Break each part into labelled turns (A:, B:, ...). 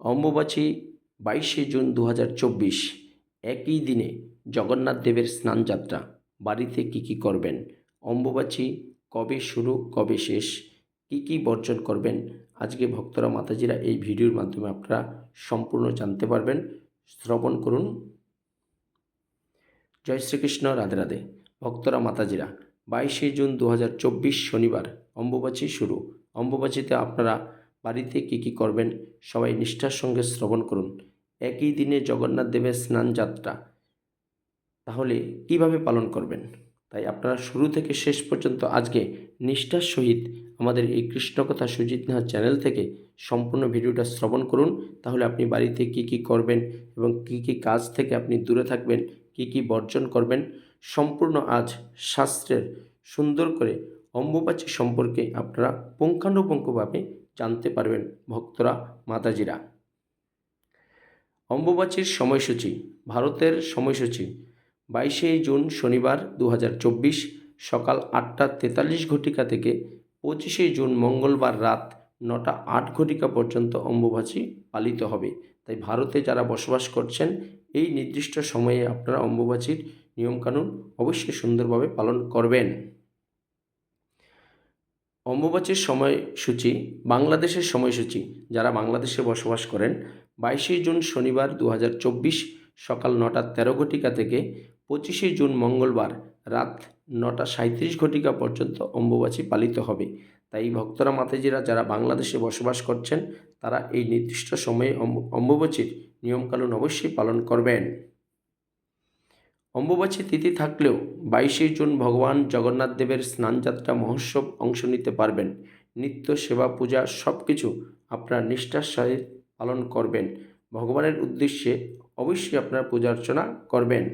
A: অম্বুবাচী বাইশে জুন দু হাজার চব্বিশ, একই দিনে জগন্নাথ দেবের স্নানযাত্রা। বাড়িতে কী কী করবেন? অম্বুবাচী কবে শুরু, কবে শেষ? কী কী বর্জন করবেন? আজকে ভক্তরা, মাতাজিরা এই ভিডিওর মাধ্যমে আপনারা সম্পূর্ণ জানতে পারবেন। শ্রবণ করুন। জয় শ্রীকৃষ্ণ, রাধে রাধে। ভক্তরা, মাতাজিরা, বাইশে জুন দু হাজার চব্বিশ শনিবার অম্বুবাচী শুরু। অম্বুবাচীতে আপনারা বাড়িতে কী কী করবেন, সবাই নিষ্ঠার সঙ্গে শ্রবণ করুন। একই দিনে জগন্নাথ দেবের স্নান যাত্রা। তাহলে কীভাবে পালন করবেন? তাই আপনারা শুরু থেকে শেষ পর্যন্ত আজকে নিষ্ঠার সহিত আমাদের এই কৃষ্ণকথা সুজিত নাহা চ্যানেল থেকে সম্পূর্ণ ভিডিওটা শ্রবণ করুন। তাহলে আপনি বাড়িতে কি কি করবেন এবং কি কি কাজ থেকে আপনি দূরে থাকবেন, কি কি বর্জন করবেন, সম্পূর্ণ আজ শাস্ত্রের সুন্দর করে অম্বুবাচী সম্পর্কে আপনারা পুঙ্খানুপুঙ্খভাবে জানতে পারবেন ভক্তরা, মাতাজিরা। অম্বুবাচীর সময়সূচি, ভারতের সময়সূচি, বাইশে জুন শনিবার দু হাজার চব্বিশ সকাল আটটা তেতাল্লিশ ঘটিকা থেকে পঁচিশে জুন মঙ্গলবার রাত নটা আট ঘটিকা পর্যন্ত অম্বুবাচী পালিত হবে। তাই ভারতে যারা বসবাস করছেন, এই নির্দিষ্ট সময়ে আপনারা অম্বুবাচীর নিয়মকানুন অবশ্যই সুন্দরভাবে পালন করবেন। অম্বুবাচীর সময়সূচি বাংলাদেশের সময়সূচি যারা বাংলাদেশে বসবাস করেন, বাইশে জুন শনিবার দু হাজার চব্বিশ সকাল নটা তেরো ঘটিকা থেকে পঁচিশে জুন মঙ্গলবার রাত নটা সাঁত্রিশ ঘটিকা পর্যন্ত অম্বুবাচী পালিত হবে। তাই ভক্তরা, মাতাজিরা যারা বাংলাদেশে বসবাস করছেন, তারা এই নির্দিষ্ট সময়ে অম্বুবাচীর নিয়মকানুন অবশ্যই পালন করবেন। অম্বুবাচী তিথি থাকলেও বাইশে জুন ভগবান জগন্নাথ দেবের স্নানযাত্রা মহোৎসব অংশ নিতে পারবেন। নিত্য সেবা পূজা সব কিছু আপনার নিষ্ঠার সহিত পালন করবেন। ভগবানের উদ্দেশ্যে অবশ্যই আপনার পূজা অর্চনা করবেন।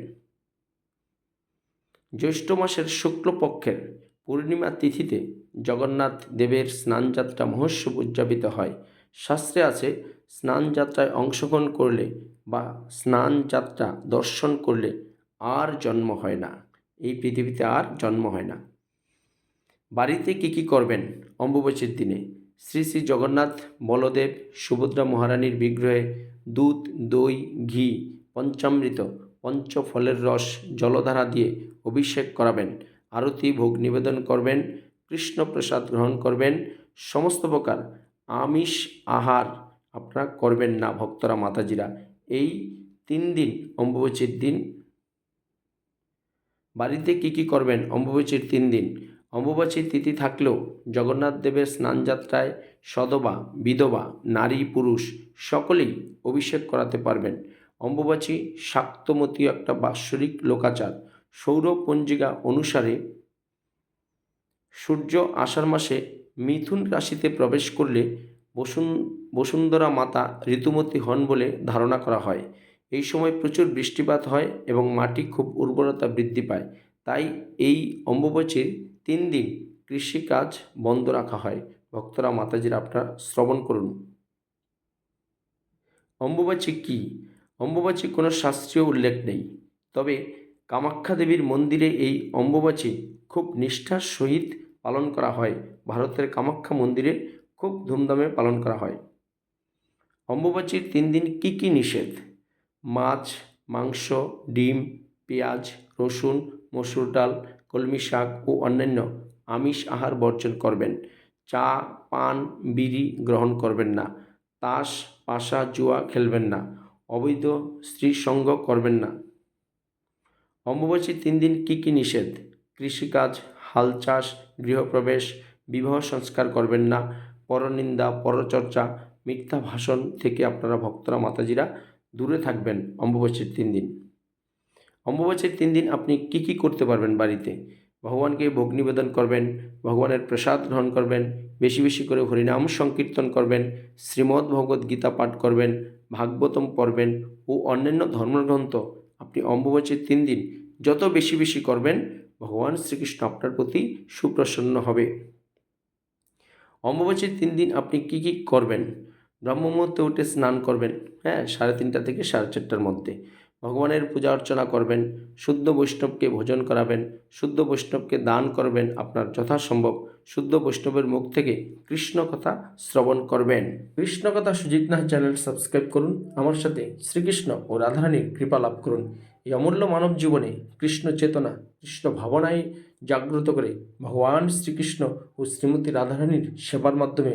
A: জ্যৈষ্ঠ মাসের শুক্লপক্ষের পূর্ণিমা তিথিতে জগন্নাথ দেবের স্নানযাত্রা মহোৎসব উদযাপিত হয়। শাস্ত্রে আছে, স্নানযাত্রায় অংশগ্রহণ করলে বা স্নানযাত্রা দর্শন করলে আর জন্ম হয় না। এই পৃথিবীতে আর জন্ম হয় না। বাড়িতে কি কি করবেন অম্বুবাচীর দিনে? শ্রী শ্রী জগন্নাথ, বলদেব, সুভদ্রা মহারানীর বিগ্রহে দুধ, দই, ঘি, পঞ্চামৃত, পঞ্চফলের রস, জলধারা দিয়ে অভিষেক করাবেন। আরতি, ভোগ নিবেদন করবেন কৃষ্ণ প্রসাদ গ্রহণ করবেন, সমস্ত প্রকার আমিষ আহার আপনারা করবেন না ভক্তরা, মাতাজিরা। এই তিন দিন অম্বুবাচীর দিন বাড়িতে কি কি করবেন? অম্বুবাচীর তিন দিন। অম্বুবাচীর তিথি থাকলেও জগন্নাথ দেবের স্নানযাত্রায় সদবা, বিধবা, নারী, পুরুষ সকলেই অভিষেক করাতে পারবেন। অম্বুবাচী শাক্তমতীয় একটা বাৎসরিক লোকাচার। সৌর পঞ্জিকা অনুসারে সূর্য আষাঢ় মাসে মিথুন রাশিতে প্রবেশ করলে বসুন, বসুন্ধরা মাতা ঋতুমতী হন বলে ধারণা করা হয়। এই সময় প্রচুর বৃষ্টিপাত হয় এবং মাটি খুব উর্বরতা বৃদ্ধি পায়। তাই এই অম্বুবাচীর তিন দিন কৃষিকাজ বন্ধ রাখা হয়। ভক্তরা, মাতাজির আপনারা শ্রবণ করুন। অম্বুবাচী কী? অম্বুবাচী কোনো শাস্ত্রীয় উল্লেখ নেই। তবে কামাখ্যা দেবীর মন্দিরে এই অম্বুবাচী খুব নিষ্ঠার সহিত পালন করা হয়। ভারতের কামাখ্যা মন্দিরে খুব ধুমধামে পালন করা হয়। অম্বুবাচীর তিন দিন কী কী নিষেধ? মাছ, মাংস, ডিম, পেঁয়াজ, রসুন, মসুর ডাল, কলমি শাক ও অন্যান্য আমিষ আহার বর্জন করবেন। চা, পান, বিড়ি গ্রহণ করবেন না। তাস, পাশা, জুয়া খেলবেন না। অবৈধ স্ত্রী সঙ্গ করবেন না। অম্বুবাচীর তিন দিন কী কী নিষেধ? কৃষিকাজ, হাল চাষ, গৃহপ্রবেশ, বিবাহ সংস্কার করবেন না। পরনিন্দা, পরচর্চা, মিথ্যা ভাষণ থেকে আপনারা ভক্তরা, মাতাজিরা দূরে থাকবেন অম্বুবাচীর তিন দিন। অম্বুবাচীর তিন দিন আপনি কি কি করতে পারবেন বাড়িতে? ভগবানকে ভোগ নিবেদন করবেন, ভগবানের প্রসাদ গ্রহণ করবেন, বেশি বেশি করে হরিনাম সংকীর্তন করবেন, শ্রীমদ্ ভগবত গীতা পাঠ করবেন, ভাগবতম পড়বেন ও অন্যান্য ধর্মগ্রন্থ আপনি অম্বুবাচীর তিন দিন যত বেশি বেশি করবেন, ভগবান শ্রীকৃষ্ণ আপনার প্রতি সুপ্রসন্ন হবে। অম্বুবাচীর তিন দিন আপনি কি কি করবেন? ব্রহ্ম মুহূর্তে উঠে স্নান করবেন হ্যাঁ সাড়ে তিনটা থেকে সাড়ে চারটার মধ্যে। ভগবানের পূজা অর্চনা করবেন, শুদ্ধ বৈষ্ণবকে ভোজন করাবেন, শুদ্ধ বৈষ্ণবকে দান করবেন আপনার যথাসম্ভব। শুদ্ধ বৈষ্ণবের মুখ থেকে কৃষ্ণ কথা শ্রবণ করবেন। কৃষ্ণ কথা সুজিত চ্যানেল সাবস্ক্রাইব করুন, আমার সাথে শ্রীকৃষ্ণ ও রাধারানীর কৃপা লাভ করুন। এই অমূল্য মানব জীবনে কৃষ্ণ চেতনা, কৃষ্ণ ভাবনায় জাগ্রত করে ভগবান শ্রীকৃষ্ণ ও শ্রীমতী রাধারানীর সেবার মাধ্যমে